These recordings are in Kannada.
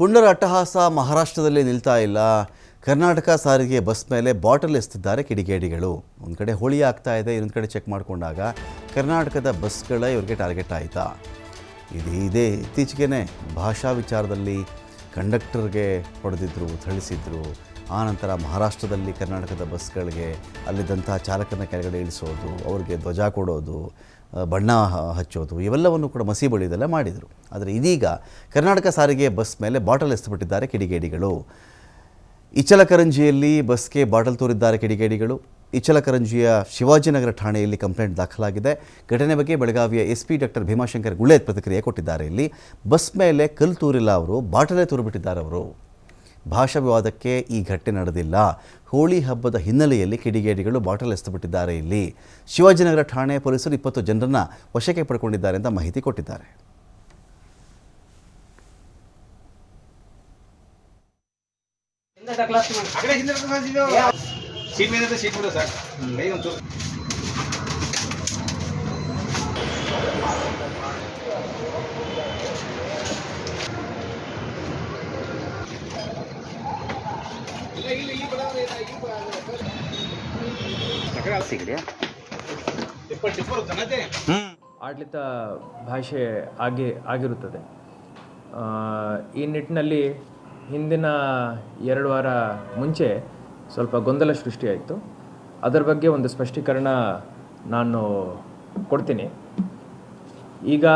ಪುಂಡರ ಅಟ್ಟಹಾಸ ಮಹಾರಾಷ್ಟ್ರದಲ್ಲಿ ನಿಲ್ತಾ ಇಲ್ಲ. ಕರ್ನಾಟಕ ಸಾರಿಗೆ ಬಸ್ ಮೇಲೆ ಬಾಟಲ್ ಎಸ್ತಿದ್ದಾರೆ ಕಿಡಿಗೇಡಿಗಳು. ಒಂದು ಕಡೆ ಹೋಳಿ ಆಗ್ತಾ ಇದೆ, ಇನ್ನೊಂದು ಕಡೆ ಚೆಕ್ ಮಾಡಿಕೊಂಡಾಗ ಕರ್ನಾಟಕದ ಬಸ್ಗಳ ಇವರಿಗೆ ಟಾರ್ಗೆಟ್ ಆಯಿತಾ? ಇದು, ಇದೇ ಇತ್ತೀಚೆಗೆ ಭಾಷಾ ವಿಚಾರದಲ್ಲಿ ಕಂಡಕ್ಟರ್ಗೆ ಹೊಡೆದಿದ್ರು, ಥಳಿಸಿದ್ರು. ಆನಂತರ ಮಹಾರಾಷ್ಟ್ರದಲ್ಲಿ ಕರ್ನಾಟಕದ ಬಸ್ಗಳಿಗೆ ಅಲ್ಲಿದ್ದಂತಹ ಚಾಲಕನ ಕೆಳಗಡೆ ಇಳಿಸೋದು, ಅವ್ರಿಗೆ ಧ್ವಜ ಕೊಡೋದು ಬಣ್ಣ ಹಚ್ಚೋದು, ಇವೆಲ್ಲವನ್ನು ಕೂಡ ಮಸಿ ಬಳಿದೆಲ್ಲ ಮಾಡಿದರು. ಆದರೆ ಇದೀಗ ಕರ್ನಾಟಕ ಸಾರಿಗೆ ಬಸ್ ಮೇಲೆ ಬಾಟಲ್ ಎಸ್ದುಬಿಟ್ಟಿದ್ದಾರೆ ಕಿಡಿಗೇಡಿಗಳು. ಇಚಲಕರಂಜಿಯಲ್ಲಿ ಬಸ್ಗೆ ಬಾಟಲ್ ತೋರಿದ್ದಾರೆ ಕಿಡಿಗೇಡಿಗಳು. ಇಚಲಕರಂಜಿಯ ಶಿವಾಜಿನಗರ ಠಾಣೆಯಲ್ಲಿ ಕಂಪ್ಲೇಂಟ್ ದಾಖಲಾಗಿದೆ. ಘಟನೆ ಬಗ್ಗೆ ಬೆಳಗಾವಿಯ ಎಸ್ ಪಿ ಡಾಕ್ಟರ್ ಭೀಮಾಶಂಕರ್ ಗುಳ್ಳೆ ಪ್ರತಿಕ್ರಿಯೆ ಕೊಟ್ಟಿದ್ದಾರೆ ಇಲ್ಲಿ. ಬಸ್ ಮೇಲೆ ಕಲ್ಲು ತೂರಿಲ್ಲ ಅವರು, ಬಾಟಲೇ ತೂರಿಬಿಟ್ಟಿದ್ದಾರೆ ಅವರು. ಭಾಷಾ ವಿವಾದಕ್ಕೆ ಈ ಘಟನೆ ನಡೆದಿಲ್ಲ. ಹೋಳಿ ಹಬ್ಬದ ಹಿನ್ನೆಲೆಯಲ್ಲಿ ಕಿಡಿಗೇಡಿಗಳು ಬಾಟಲ್ ಎಸೆದುಬಿಟ್ಟಿದ್ದಾರೆ ಇಲ್ಲಿ. ಶಿವಾಜಿನಗರ ಠಾಣೆ ಪೊಲೀಸರು ಇಪ್ಪತ್ತು ಜನರನ್ನು ವಶಕ್ಕೆ ಪಡ್ಕೊಂಡಿದ್ದಾರೆ ಅಂತ ಮಾಹಿತಿ ಕೊಟ್ಟಿದ್ದಾರೆ ಆ ಕಡೆ ಹಿಂದೆ ಬರ್ತದೆ ಇದು. ಸೀಟ್ ಮೇಲೆ ಇರುತ್ತೆ, ಸೀಟ್ ಬಿಡು ಸರ್ ಕೈ ಒಂಚೂರು ಇಲ್ಲ, ಇಲ್ಲ, ಈ ಬರೋದು ಇಲ್ಲ, ಈ ಬರೋದು. ಆ ಕಡೆ ಅಲ್ಲಿ. ಟಿಪ್ಪರ್ ಟಿಪ್ಪರ್ ಜನತೆ ಆಡಳಿತ ಭಾಷೆ ಆಗಿ ಆಗಿರುತ್ತದೆ. ಈ ನಿಟ್ಟಿನಲ್ಲಿ ಹಿಂದಿನ ಎರಡು ವಾರ ಮುಂಚೆ ಸ್ವಲ್ಪ ಗೊಂದಲ ಸೃಷ್ಟಿಯಾಯಿತು. ಅದರ ಬಗ್ಗೆ ಒಂದು ಸ್ಪಷ್ಟೀಕರಣ ನಾನು ಕೊಡ್ತೀನಿ. ಈಗ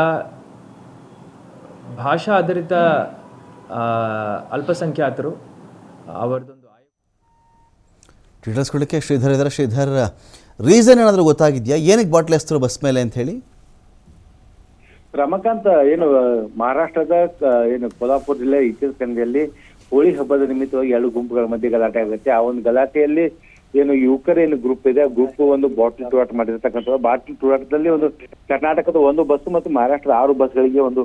ಭಾಷಾ ಆಧಾರಿತ ಅಲ್ಪಸಂಖ್ಯಾತರು ಅವರದೊಂದು ಕೊಡಲಿಕ್ಕೆ ಶ್ರೀಧರ್ ಇದ್ದಾರೆ. ಶ್ರೀಧರ್ ರೀಸನ್ ಏನಾದರೂ ಗೊತ್ತಾಗಿದೆಯಾ? ಏನಕ್ಕೆ ಬಾಟ್ಲಿ ಎಸ್ತರು ಬಸ್ ಮೇಲೆ ಅಂತ ಹೇಳಿ? ರಮಾಕಾಂತ್, ಏನು, ಮಹಾರಾಷ್ಟ್ರದ ಏನು, ಕೊಲ್ಹಾಪುರ ಜಿಲ್ಲೆ ಇಚಲಕರಂಜಿಯಲ್ಲಿ ಹೋಳಿ ಹಬ್ಬದ ನಿಮಿತ್ತವಾಗಿ ಎರಡು ಗುಂಪುಗಳ ಮಧ್ಯೆ ಗಲಾಟೆ ಆಗುತ್ತೆ. ಆ ಒಂದು ಗಲಾಟೆಯಲ್ಲಿ ಏನು ಯುವಕರ ಏನು ಗ್ರೂಪ್ ಇದೆ ಗ್ರೂಪ್ ಒಂದು ಬಾಟಲ್ ಟೂರಾಟ ಮಾಡಿರ್ತಕ್ಕಂಥದ್ದು. ಬಾಟಲ್ ಟೂರಾಟದಲ್ಲಿ ಒಂದು ಕರ್ನಾಟಕದ ಒಂದು ಬಸ್ ಮತ್ತು ಮಹಾರಾಷ್ಟ್ರದ ಆರು ಬಸ್ಗಳಿಗೆ ಒಂದು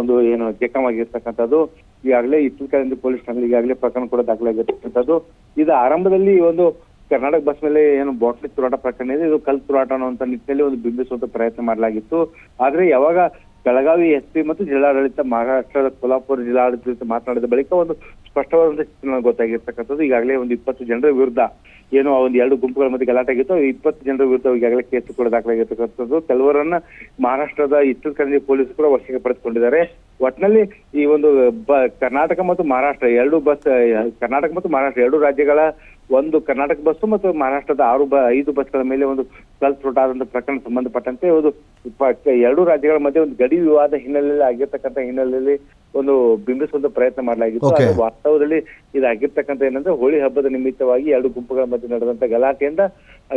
ಒಂದು, ಏನು ಜಖಮಾಗಿರ್ತಕ್ಕಂಥದ್ದು ಈಗಾಗಲೇ ಇಚಲಕರಂಜಿ ಪೊಲೀಸ್ ಠಾಣೆ ಈಗಾಗಲೇ ಪ್ರಕರಣ ಕೂಡ ದಾಖಲಾಗಿರ್ತಕ್ಕಂಥದ್ದು. ಇದು ಆರಂಭದಲ್ಲಿ ಒಂದು ಕರ್ನಾಟಕ ಬಸ್ ಮೇಲೆ ಏನು ಬಾಟ್ಲಿ ತುರಾಟ ಪ್ರಕರಣ ಇದೆ. ಇದು ಕಲ್ ತುರಾಟ ಅನ್ನುವಂತ ನಿಟ್ಟಿನಲ್ಲಿ ಒಂದು ಬಿಂಬಿಸುವಂತ ಪ್ರಯತ್ನ ಮಾಡಲಾಗಿತ್ತು. ಆದ್ರೆ ಯಾವಾಗ ಬೆಳಗಾವಿ ಎಸ್ಪಿ ಮತ್ತು ಜಿಲ್ಲಾಡಳಿತ ಮಹಾರಾಷ್ಟ್ರದ ಕೊಲ್ಲಾಪುರ ಜಿಲ್ಲಾಡಳಿತ ಮಾತನಾಡಿದ ಬಳಿಕ ಒಂದು ಸ್ಪಷ್ಟವಾದಂತಹ ಚಿತ್ರಣ ಗೊತ್ತಾಗಿರ್ತಕ್ಕಂಥದ್ದು. ಈಗಾಗಲೇ ಒಂದು ಇಪ್ಪತ್ತು ಜನರ ವಿರುದ್ಧ ಏನು ಆ ಒಂದು ಎರಡು ಗುಂಪುಗಳ ಮಧ್ಯೆ ಗಲಾಟೆ ಆಗಿತ್ತು. ಇಪ್ಪತ್ತು ಜನರ ವಿರುದ್ಧ ಈಗಾಗಲೇ ಕೇಸು ಕೂಡ ದಾಖಲಾಗಿರ್ತಕ್ಕಂಥದ್ದು. ಕೆಲವರನ್ನ ಮಹಾರಾಷ್ಟ್ರದ ಇಚ್ಚಲಕರಂಜಿ ಪೊಲೀಸ್ ಕೂಡ ವಶಕ್ಕೆ ಪಡೆದುಕೊಂಡಿದ್ದಾರೆ. ಒಟ್ಟಿನಲ್ಲಿ ಈ ಒಂದು ಕರ್ನಾಟಕ ಮತ್ತು ಮಹಾರಾಷ್ಟ್ರ ಎರಡು ಬಸ್, ಕರ್ನಾಟಕ ಮತ್ತು ಮಹಾರಾಷ್ಟ್ರ ಎರಡು ರಾಜ್ಯಗಳ ಒಂದು ಕರ್ನಾಟಕ ಬಸ್ ಮತ್ತು ಮಹಾರಾಷ್ಟ್ರದ ಆರು ಬ ಐದು ಬಸ್ಗಳ ಮೇಲೆ ಒಂದು ಕಲ್ ಆದಂತ ಪ್ರಕರಣ ಸಂಬಂಧಪಟ್ಟಂತೆ ಒಂದು ಎರಡೂ ರಾಜ್ಯಗಳ ಮಧ್ಯೆ ಒಂದು ಗಡಿ ವಿವಾದ ಹಿನ್ನೆಲೆಯಲ್ಲಿ ಆಗಿರ್ತಕ್ಕಂಥ ಹಿನ್ನೆಲೆಯಲ್ಲಿ ಒಂದು ಬಿಂಬಿಸುವಂತ ಪ್ರಯತ್ನ ಮಾಡಲಾಗಿತ್ತು. ಅದು ವಾಸ್ತವದಲ್ಲಿ ಇದಾಗಿರ್ತಕ್ಕಂಥ ಏನಂದ್ರೆ ಹೋಳಿ ಹಬ್ಬದ ನಿಮಿತ್ತವಾಗಿ ಎರಡು ಗುಂಪುಗಳ ಮಧ್ಯೆ ನಡೆದಂತ ಗಲಾಟೆಯಿಂದ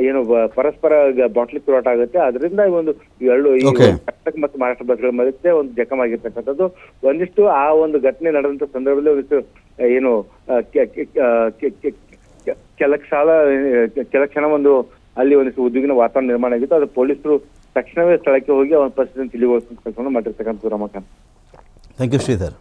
ಏನು ಪರಸ್ಪರ ಬಾಟ್ಲಿ ತೂರಾಟ ಆಗುತ್ತೆ. ಅದರಿಂದ ಒಂದು ಎರಡು ಈ. ಕರ್ನಾಟಕ ಮತ್ತು ಮಹಾರಾಷ್ಟ್ರ ಬಸ್ಗಳ ಮಧ್ಯೆ ಒಂದು ಜಖಮಾಗಿರ್ತಕ್ಕಂಥದ್ದು. ಒಂದಿಷ್ಟು ಆ ಒಂದು ಘಟನೆ ನಡೆದಂತ ಸಂದರ್ಭದಲ್ಲಿ ಒಂದಿಷ್ಟು ಏನು ಕೆಲ ಕ್ಷಾಲ ಕೆಲ ಕ್ಷಣ ಒಂದು ಅಲ್ಲಿ ಒಂದು ಉದ್ವಿಗ್ನ ವಾತಾವರಣ ನಿರ್ಮಾಣ ಆಗಿತ್ತು. ಅದು ಪೊಲೀಸರು ತಕ್ಷಣವೇ ಸ್ಥಳಕ್ಕೆ ಹೋಗಿ ಅವನ ಪರಿಸ್ಥಿತಿಯನ್ನು ತಿಳಿಗೊಳಿಸುವ ಕೆಲಸವನ್ನು ಮಾಡಿರ್ತಕ್ಕಂಥದ್ದು ರಮಾಕಾಂತ್. Thank you Sridhar.